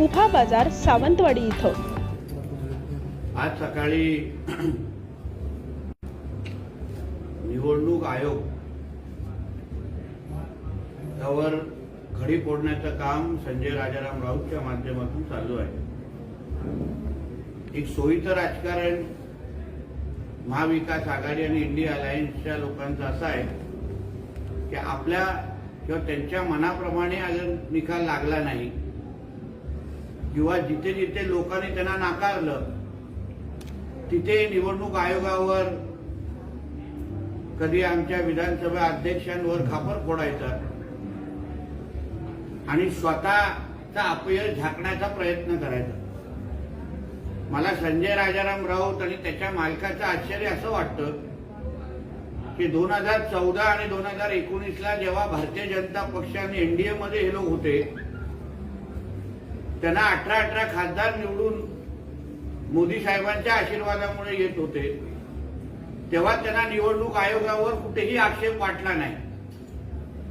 उफा बाजार सावंतवाडी इथं. आज सकाळी निवडणूक आयोग त्यावर खडी फोडण्याचं काम संजय राजाराम राऊतच्या माध्यमातून चालू आहे. एक सोयीचं राजकारण महाविकास आघाडी आणि इंडिया अलायन्सच्या लोकांचं असं आहे की आपल्या किंवा त्यांच्या मनाप्रमाणे अगर निकाल लागला नाही किंवा जिथे जिथे लोकांनी त्यांना नाकारलं तिथे निवडणूक आयोगावर कधी आमच्या विधानसभा अध्यक्षांवर खापर फोडायचा. आणि स्वतःचा अपयश झाकण्याचा प्रयत्न करायचा. मला संजय राजाराम राऊत आणि त्याच्या मालकाचं आश्चर्य असं वाटतं की दोन हजार चौदा आणि दोन हजार एकोणीसला जेव्हा भारतीय जनता पक्ष आणि एनडीए मध्ये हे लोक होते त्यांना अठरा अठरा खासदार निवडून मोदी साहेबांच्या आशीर्वादामुळे येत होते. तेव्हा त्यांना निवडणूक आयोगावर कुठेही आक्षेप वाटला नाही.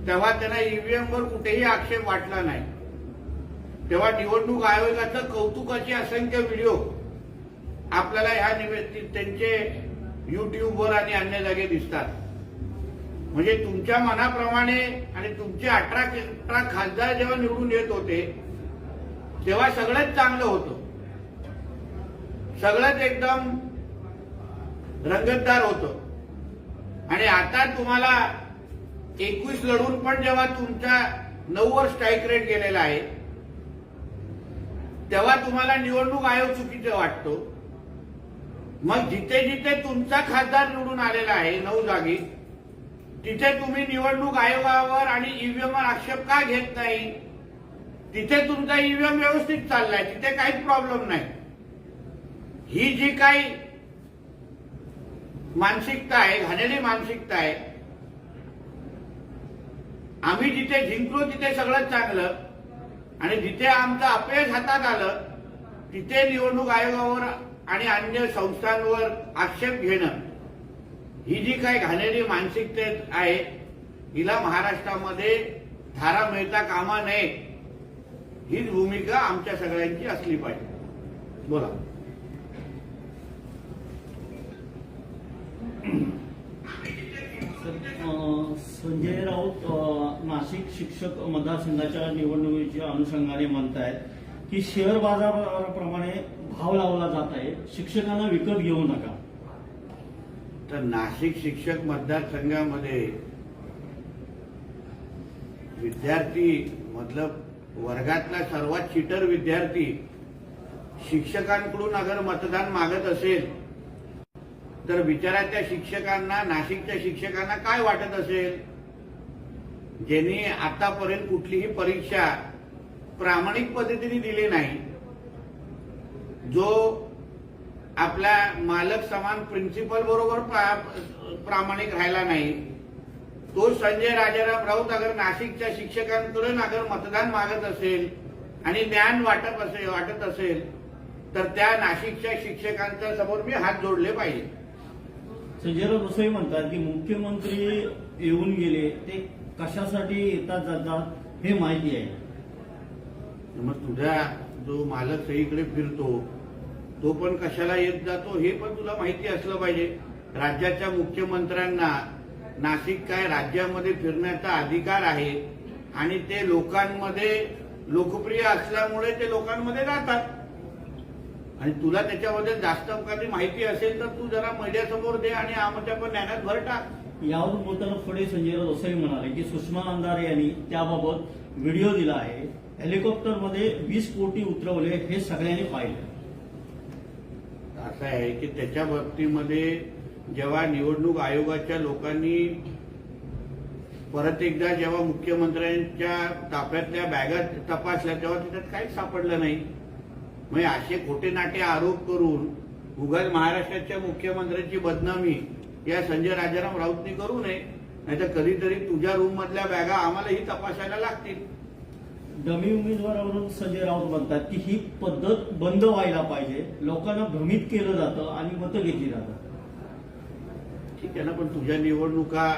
तेव्हा त्यांना ईव्हीएम वर कुठेही आक्षेप वाटला नाही. तेव्हा निवडणूक आयोगाचं कौतुकाचे असंख्य व्हिडिओ आपल्याला ह्या निमित्त त्यांचे युट्यूबवर आणि अन्य जागे दिसतात. म्हणजे तुमच्या मनाप्रमाणे आणि तुमचे अठरा अठरा खासदार जेव्हा निवडून येत होते तेव्हा सगळंच चांगलं होतं. सगळंच एकदम रंगतदार होतं. आणि आता तुम्हाला एकवीस लढून पण जेव्हा तुमचा नऊवर स्ट्राईक रेट गेलेला आहे तेव्हा तुम्हाला निवडणूक आयोग चुकीचं वाटतो. मग जिथे जिथे तुमचा खासदार निवडून आलेला आहे नऊ जागी तिथे तुम्ही निवडणूक आयोगावर आणि ईव्हीएमवर आक्षेप का घेत नाही? तिथे तुमचा ईव्हीएम व्यवस्थित चाललाय तिथे काहीच प्रॉब्लेम नाही. ही जी काही मानसिकता आहे घाणेरी मानसिकता आहे आम्ही जिथे जिंकलो तिथे सगळं चांगलं. आणि जिथे आमचं अपयश हातात आलं तिथे निवडणूक आयोगावर आणि अन्य संस्थांवर आक्षेप घेणं. ही जी काही घाणेरी मानसिकता आहे हिला महाराष्ट्रामध्ये धारा मिळता कामा नये. हीच भूमिका आमच्या सगळ्यांची असली पाहिजे. बोला. संजय राऊत नाशिक शिक्षक मतदारसंघाच्या निवडणुकीच्या अनुषंगाने म्हणतायत की शेअर बाजाराप्रमाणे भाव लावला जात आहे. शिक्षकांना विकत घेऊ नका. तर नाशिक शिक्षक मतदारसंघामध्ये विद्यार्थी मतलब वर्गातला सर्वात चिटर विद्यार्थी शिक्षकांकडून अगर मतदान मागत असेल तर बिचाराच्या शिक्षकांना नाशिकच्या शिक्षकांना काय वाटत असेल? ज्यांनी आतापर्यंत कुठलीही परीक्षा प्रामाणिक पद्धतीने दिली नाही जो आपल्या मालक समान प्रिन्सिपल बरोबर प्रामाणिक राहिला नाही तो संजय राजाराम राऊत अगर नाशिकच्या शिक्षकांकडून अगर मतदान मागत असेल आणि ज्ञान वाटत असेल वाटत असेल तर त्या नाशिकच्या शिक्षकांच्या समोर मी हात जोडले पाहिजे. संजय राऊत असंही म्हणतात की मुख्यमंत्री येऊन गेले ते कशासाठी येतात जातात हे माहिती आहे. मग तुझा जो मालक सगळीकडे फिरतो तो पण कशाला येत जातो हे पण तुला माहिती असलं पाहिजे. राज्याच्या मुख्यमंत्र्यांना नाशिक काय राज्यामध्ये फिरण्याचा अधिकार आहे आणि ते लोकांमध्ये लोकप्रिय असल्यामुळे ते लोकांमध्ये जातात आणि तुला त्याच्याबद्दल जास्त काही माहिती असेल तर तू जरा मीडियासमोर दे आणि आमच्या पण ज्ञानात भर टाक. यावर बोलताना पुढे संजय राऊत असंही म्हणाले की सुषमा अंधारे यांनी त्याबाबत व्हिडिओ दिला आहे. हेलिकॉप्टरमध्ये वीस कोटी उतरवले हे सगळ्यांनी पाहिलं. असं आहे की त्याच्या बाबतीमध्ये जेव्हा निवडणूक आयोगाच्या लोकांनी परत एकदा जेव्हा मुख्यमंत्र्यांच्या ताफ्यातल्या बॅगा तपासल्या तेव्हा त्याच्यात काहीच सापडलं नाही. म्हणजे असे खोटे नाटे आरोप करून उगाच महाराष्ट्राच्या मुख्यमंत्र्यांची बदनामी या संजय राजाराम राऊतनी करू नये. नाहीतर कधीतरी तुझ्या रूम मधल्या बॅगा आम्हालाही तपासायला लागतील. डमी उमेदवारावरून संजय राऊत म्हणतात की ही पद्धत बंद व्हायला पाहिजे. लोकांना भ्रमित केलं जातं आणि मतं घेतली जातात. ठीक आहे ना पण तुझ्या निवडणुका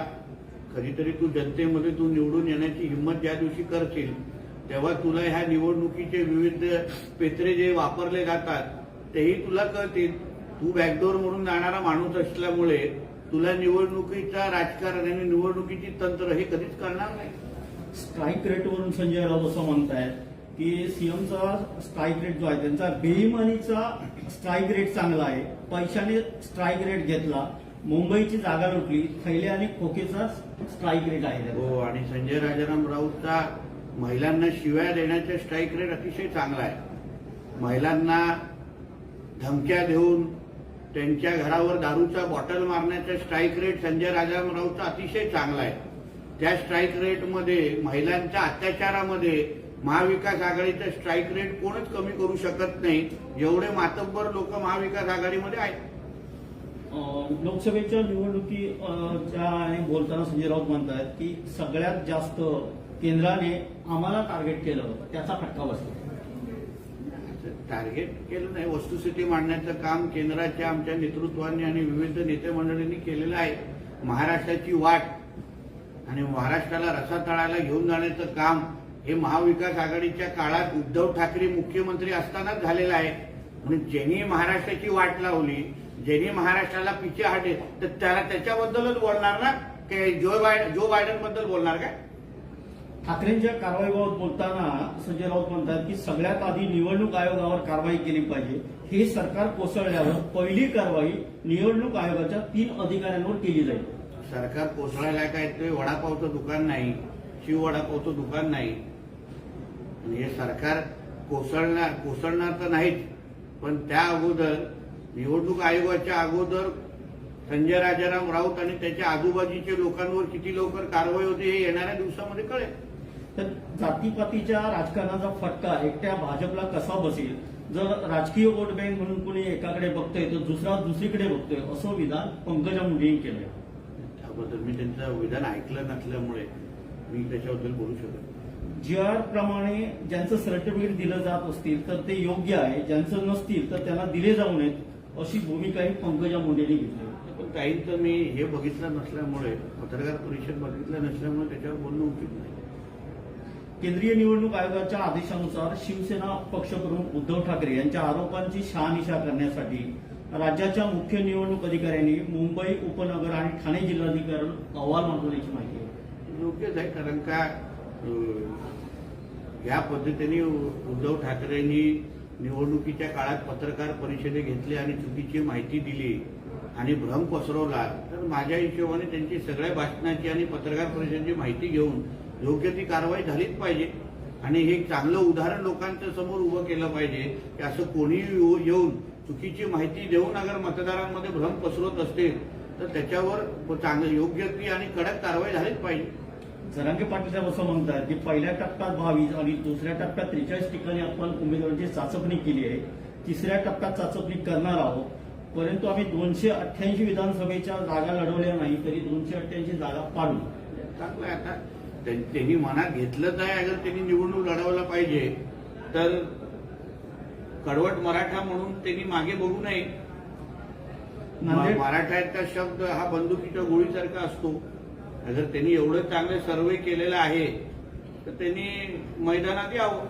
कधीतरी तू जनतेमध्ये तू निवडून येण्याची हिंमत ज्या दिवशी करशील तेव्हा तुला ह्या निवडणुकीचे विविध पेत्रे जे वापरले जातात तेही तुला कळतील. तू बॅकडोर म्हणून जाणारा माणूस असल्यामुळे तुला निवडणुकीचा राजकारण आणि निवडणुकीची तंत्र हे कधीच करणार नाही. स्ट्राईक रेटवरून संजय राऊत असं म्हणतायत की सीएमचा स्ट्राईक रेट जो आहे त्यांचा बेईमानीचा स्ट्राईक रेट चांगला आहे. पैशाने स्ट्राईक रेट घेतला. मुंबईची जागा लुटली थैले आणि खोकेचा स्ट्राईक रेट आहे हो आणि संजय राजाराम राऊतचा महिलांना शिव्या देण्याचा स्ट्राईक रेट अतिशय चांगला आहे. महिलांना धमक्या देऊन त्यांच्या घरावर दारूचा बॉटल मारण्याचा स्ट्राईक रेट संजय राजाराम राऊतचा अतिशय चांगला आहे. त्या स्ट्राईक रेटमध्ये महिलांच्या अत्याचारामध्ये महाविकास आघाडीचा स्ट्राईक रेट कोणच कमी करू शकत नाही. एवढे मातब्बर लोक महाविकास आघाडीमध्ये आहेत लोकसभेच्या निवडणुकीच्या आणि बोलताना संजय राऊत म्हणतात की सगळ्यात जास्त केंद्राने आम्हाला टार्गेट केलं होतं. त्याचा फटका बसला. टार्गेट केलं नाही. वस्तुस्थिती मांडण्याचं काम केंद्राच्या आमच्या नेतृत्वाने आणि विविध नेते मंडळींनी केलेलं आहे. महाराष्ट्राची वाट आणि महाराष्ट्राला रसातळाला घेऊन जाण्याचं काम हे महाविकास आघाडीच्या काळात उद्धव ठाकरे मुख्यमंत्री असतानाच झालेलं आहे. म्हणून ज्यांनी महाराष्ट्राची वाट लावली ज्यांनी महाराष्ट्राला पिछे हाटे तर त्याला त्याच्याबद्दलच बोलणार ना? की जो बायडन जो बायडनबद्दल बोलणार काय? ठाकरेंच्या कारवाईबाबत बोलताना संजय राऊत म्हणतात की सगळ्यात आधी निवडणूक आयोगावर कारवाई केली पाहिजे. हे सरकार कोसळल्यावर पहिली कारवाई निवडणूक आयोगाच्या तीन अधिकाऱ्यांवर केली जाईल. सरकार कोसळायला काय? ते वडापावचं दुकान नाही. शिव वडापावचं दुकान नाही. आणि हे सरकार कोसळणार कोसळणार तर नाहीच. पण त्या अगोदर निवडणूक आयोगाच्या अगोदर संजय राजाराम राऊत आणि त्याच्या आजूबाजूच्या लोकांवर किती लवकर कारवाई होते हे येणाऱ्या दिवसामध्ये कळेल. तर जातीपातीच्या राजकारणाचा फटका एकट्या भाजपला कसा बसेल? जर राजकीय वोट बँक म्हणून कोणी एकाकडे बघतोय तर दुसरा दुसरीकडे बघतोय असं विधान पंकजा मुंडेंनी केलंय. त्याबद्दल मी त्यांचं विधान ऐकलं नसल्यामुळे मी त्याच्याबद्दल बोलू शकत नाही. जी आर प्रमाणे ज्यांचं सर्टिफिकेट दिलं जात असतील तर ते योग्य आहे. ज्यांचं नसतील तर त्यांना दिले जाऊ नयेत. अशी भूमिकाही पंकजा मुंडेंनी घेतली पण काहींचं मी हे बघितलं नसल्यामुळे पत्रकार परिषद बघितलं नसल्यामुळे त्याच्यावर बोलणं उचित नाही. केंद्रीय निवडणूक आयोगाच्या आदेशानुसार शिवसेना पक्षप्रमुख उद्धव ठाकरे यांच्या आरोपांची शहानिशा करण्यासाठी राज्याच्या मुख्य निवडणूक अधिकाऱ्यांनी मुंबई उपनगर आणि ठाणे जिल्हाधिकारी अहवाल मागवल्याची माहिती आहे. योग्यच आहे कारण का या पद्धतीने उद्धव ठाकरेंनी निवडणुकीच्या काळात पत्रकार परिषदे घेतली आणि चुकीची माहिती दिली आणि भ्रम पसरवला तर माझ्या हिशोबाने त्यांची सगळ्या भाषणाची आणि पत्रकार परिषदेची माहिती घेऊन योग्य ती कारवाई झालीच पाहिजे. आणि हे चांगलं उदाहरण लोकांच्या समोर उभं केलं पाहिजे की असं कोणीही येऊन चुकीची माहिती देऊन अगर मतदारांमध्ये भ्रम पसरवत असतील तर त्याच्यावर चांगलं योग्य ती आणि कडक कारवाई झालीच पाहिजे. जरांगे पाटील साहेब असं म्हणतात की पहिल्या टप्प्यात बावीस आणि दुसऱ्या टप्प्यात त्रेचाळीस ठिकाणी आपण उमेदवारांची चाचपणी केली आहे. तिसऱ्या टप्प्यात चाचपणी करणार आहोत. परंतु आम्ही दोनशे अठ्ठ्याऐंशी विधानसभेच्या जागा लढवल्या नाही तरी दोनशे अठ्ठ्याऐंशी जागा पाडू. आता त्यां- त्यांनी मनात घेतलंच आहे अगर त्यांनी निवडणूक लढवायला पाहिजे तर कडवट मराठा म्हणून त्यांनी मागे बघू नये. मराठ्याचा शब्द हा बंदुकीच्या गोळीसारखा असतो. अगर त्यांनी एवढं चांगलं सर्वे केलेलं आहे तर त्यांनी मैदानात यावं.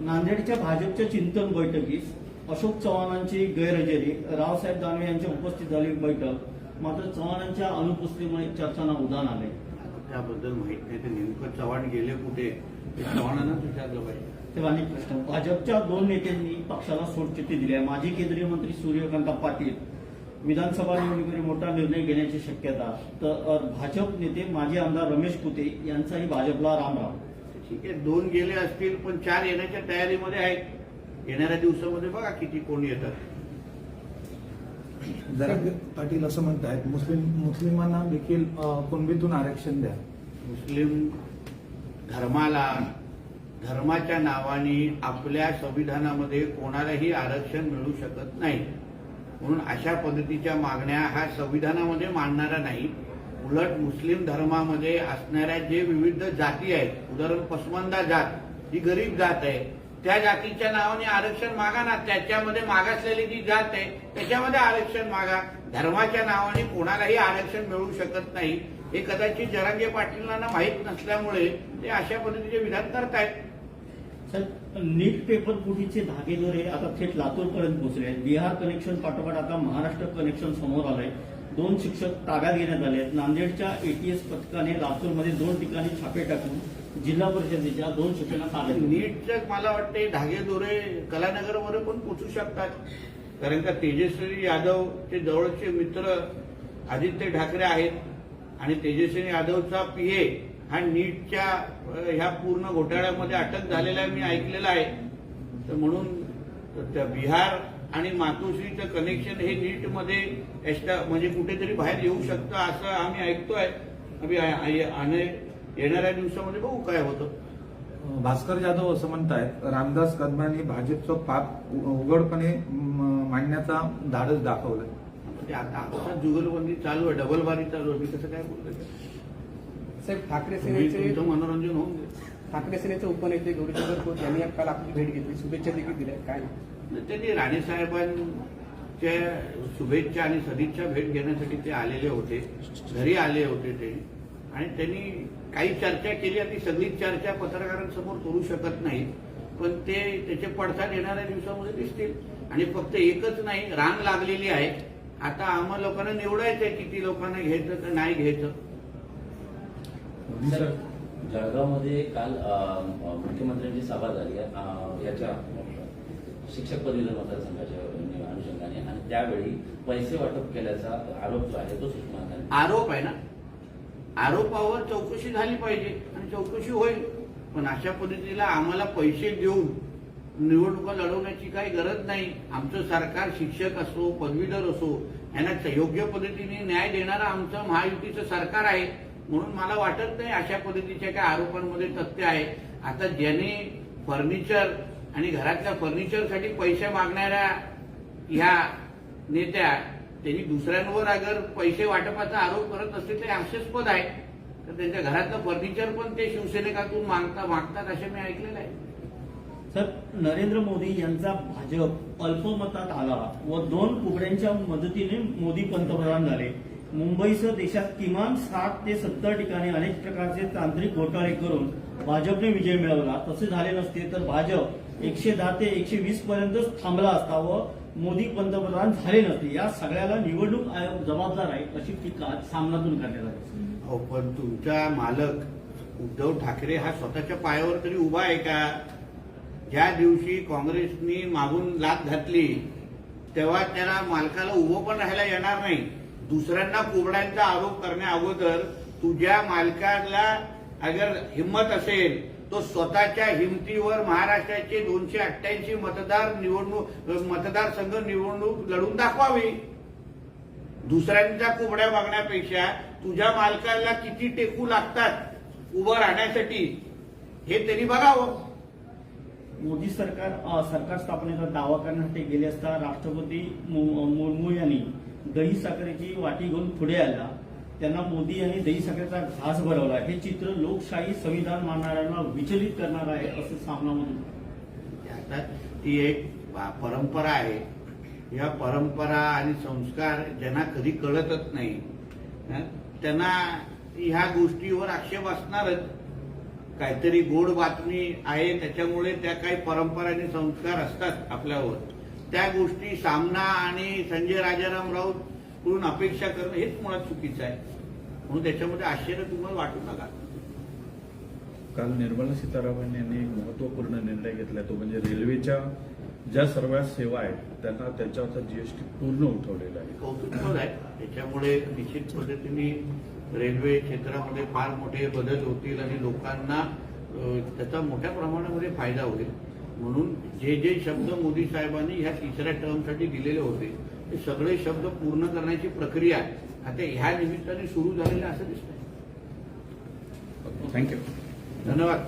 नांदेडच्या भाजपच्या चिंतन बैठकीस अशोक चव्हाणांची गैरहजेरी रावसाहेब दानवे यांच्या उपस्थित झालेली बैठक मात्र चव्हाणांच्या अनुपस्थितीमुळे चर्चांना उधाण आले. त्याबद्दल माहीत नाही ते नेमकं चव्हाण गेले कुठे ते चव्हाणांनाच विचारलं पाहिजे. तेव्हा अनेक प्रश्न. भाजपच्या दोन नेत्यांनी पक्षाला सोडचिठ्ठी दिली आहे. माजी केंद्रीय मंत्री सूर्यकांत पाटील विधानसभा निवडणुकीमध्ये मोठा निर्णय घेण्याची शक्यता. तर भाजप नेते माजी आमदार रमेश कुते यांचाही भाजपला रामराम. ठीक आहे दोन गेले असतील पण चार येण्याच्या तयारीमध्ये आहेत. येणाऱ्या दिवसामध्ये बघा किती कोण येतात. जरांगे पाटील असं म्हणतायत मुस्लिम मुस्लिमांना देखील कुणबीतून आरक्षण द्या. मुस्लिम धर्माला धर्माच्या नावाने आपल्या संविधानामध्ये कोणालाही आरक्षण मिळू शकत नाही. म्हणून अशा पद्धतीच्या मागण्या हा संविधानामध्ये मांडणारा नाही उलट मुस्लिम धर्मामध्ये असणाऱ्या जे विविध जाती आहेत उदाहरण पसमंदा जात ही गरीब जात आहे त्या जातीच्या नावाने आरक्षण मागा ना त्याच्यामध्ये मागासलेली जी जात आहे त्याच्यामध्ये आरक्षण मागा. धर्माच्या नावाने कोणालाही आरक्षण मिळू शकत नाही. हे कदाचित जरांगे पाटीलांना माहीत नसल्यामुळे ते अशा पद्धतीचे विधान करतायत नीट पेपर फुटीचे धागेदोरे आता थेट लातूर पर्यंत पोहोचले आहेत. बिहार कनेक्शन पाठोपाठ आता महाराष्ट्र कनेक्शन समोर आलंय. दोन शिक्षक ताब्यात घेण्यात आले आहेत. नांदेडच्या एटीएस पथकाने लातूरमध्ये दोन ठिकाणी छापे टाकून जिल्हा परिषदेच्या दोन शिक्षकांना ताब्यात नीटच्या मला वाटते धागेदोरे कलानगरमध्ये पण पोचू शकतात. कारण का तेजस्वी यादवचे जवळचे मित्र आदित्य ठाकरे आहेत आणि तेजस्वी यादवचा पीए हा नीटच्या ह्या पूर्ण घोटाळ्यामध्ये अटक झालेला आहे मी ऐकलेला आहे. तर म्हणून त्या बिहार आणि मातोश्रीचं कनेक्शन हे नीटमध्ये एस्टा म्हणजे कुठेतरी बाहेर येऊ शकतं असं आम्ही ऐकतोय. आम्ही येणाऱ्या दिवसामध्ये बघू काय होतं. भास्कर जाधव असं म्हणतायत रामदास कदमांनी भाजपचं पाप उघडपणे मांडण्याचा धाडस दाखवलंय. म्हणजे आता आता जुगलबंदी चालू आहे डबलबारी चालू आहे. मी कसं काय बोलतोय? साहेब ठाकरे सेनेचे मनोरंजन होऊन. ठाकरे सेनेचे उपनेते गौरीशंकर खोत यांनी काल आपली भेट घेतली. शुभेच्छा देखील दिल्या काय त्यांनी राणेसाहेबांच्या शुभेच्छा आणि सदिच्छा भेट घेण्यासाठी ते आलेले होते. घरी आले होते ते. आणि त्यांनी काही चर्चा केली आणि ती सगळी चर्चा पत्रकारांसमोर करू शकत नाही. पण ते त्याचे पडसाद येणाऱ्या दिवसामध्ये दिसतील. आणि फक्त एकच नाही रांग लागलेली आहे. आता आम्हा लोकांना निवडायचंय किती लोकांना घ्यायचं का नाही घ्यायचं. सर. जळगावमध्ये काल मुख्यमंत्र्यांची सभा झाली याच्या शिक्षक पदवीधर मतदारसंघाच्या अनुषंगाने. आणि त्यावेळी पैसे वाटप केल्याचा आरोप जो आहे तो सुषमा आरोप आहे ना? आरोपावर चौकशी झाली पाहिजे आणि चौकशी होईल. पण अशा पद्धतीला आम्हाला पैसे देऊन निवडणुका लढवण्याची काही गरज नाही. आमचं सरकार शिक्षक असो पदवीधर असो यांना योग्य पद्धतीने न्याय देणारं आमचं महायुतीचं सरकार आहे. म्हणून मला वाटत नाही अशा पद्धतीच्या काही आरोपांमध्ये तथ्य आहे. आता ज्याने फर्निचर आणि घरातल्या फर्निचरसाठी पैसे मागणाऱ्या ह्या नेत्या त्यांनी दुसऱ्यांवर अगर पैसे वाटपाचा आरोप करत असतील ते हास्यास्पद आहे. तर त्यांच्या घरातलं फर्निचर पण ते शिवसैनिकातून मागता मागतात असे मी ऐकलेलं आहे. तर नरेंद्र मोदी यांचा भाजप अल्पमतात आला व दोन कुबड्यांच्या मदतीने मोदी पंतप्रधान झाले. मुंबईसह देशात किमान साठ ते सत्तर ठिकाणी अनेक प्रकारचे तांत्रिक घोटाळे करून भाजपने विजय मिळवला. तसे झाले नसते तर भाजप एकशे दहा ते एकशे वीस पर्यंतच थांबला असता व मोदी पंतप्रधान झाले नसते. या सगळ्याला निवडणूक आयोग जबाबदार आहे अशी टीका सामनातून करण्यात आली. हो पण तुमचा मालक उद्धव ठाकरे हा स्वतःच्या पायावर तरी उभा आहे का? ज्या दिवशी काँग्रेसनी मागून लात घातली तेव्हा त्याला मालकाला उभं पण राहायला येणार नाही. दुसऱ्यांना कोबड्यांचा आरोप करण्या अगोदर तुझ्या मालकाला अगर हिंमत असेल तो स्वतःच्या हिमतीवर महाराष्ट्राचे दोनशे अठ्ठ्याऐंशी मतदार निवडणूक मतदारसंघ निवडणूक लढून दाखवावी. दुसऱ्यांच्या कोंबड्या मागण्यापेक्षा तुझ्या मालकाला किती टेकू लागतात उभं राहण्यासाठी हे त्यांनी बघावं. मोदी सरकार सरकार स्थापनेचा दावा करण्यासाठी गेले असता राष्ट्रपती मु- मुर्मू यांनी दही साखरेची वाटी घेऊन पुढे आला त्यांना मोदी यांनी दही साखरेचा घास भरवला. हे चित्र लोकशाही संविधान मानणाऱ्यांना विचलित करणार आहे असं सामना आता ती एक परंपरा आहे. या परंपरा आणि संस्कार ज्यांना कधी कळतच नाही त्यांना ह्या गोष्टीवर आक्षेप असणारच. काहीतरी गोड बातमी आहे त्याच्यामुळे त्या काही परंपरा आणि संस्कार असतात आपल्यावर. त्या गोष्टी सामना आणि संजय राजाराम राऊत कडून अपेक्षा करणं हेच मुळात चुकीचं आहे. म्हणून त्याच्यामध्ये आश्चर्य तुम्हाला वाटू नका. काल निर्मला सीतारामन यांनी एक महत्त्वपूर्ण निर्णय घेतला तो म्हणजे रेल्वेच्या ज्या सर्व सेवा आहेत त्यांना त्याच्यावरचा जीएसटी पूर्ण उठवलेला आहे. आहे. त्याच्यामुळे निश्चित पद्धतीने रेल्वे क्षेत्रामध्ये फार मोठे बदल होतील आणि लोकांना त्याचा मोठ्या प्रमाणामध्ये फायदा होईल. म्हणून जे जे शब्द मोदी साहेबांनी ह्या तिसऱ्या टर्मसाठी दिलेले होते ते सगळे शब्द पूर्ण करण्याची प्रक्रिया आता ह्या निमित्ताने सुरू झालेली असं दिसतंय. थँक्यू धन्यवाद.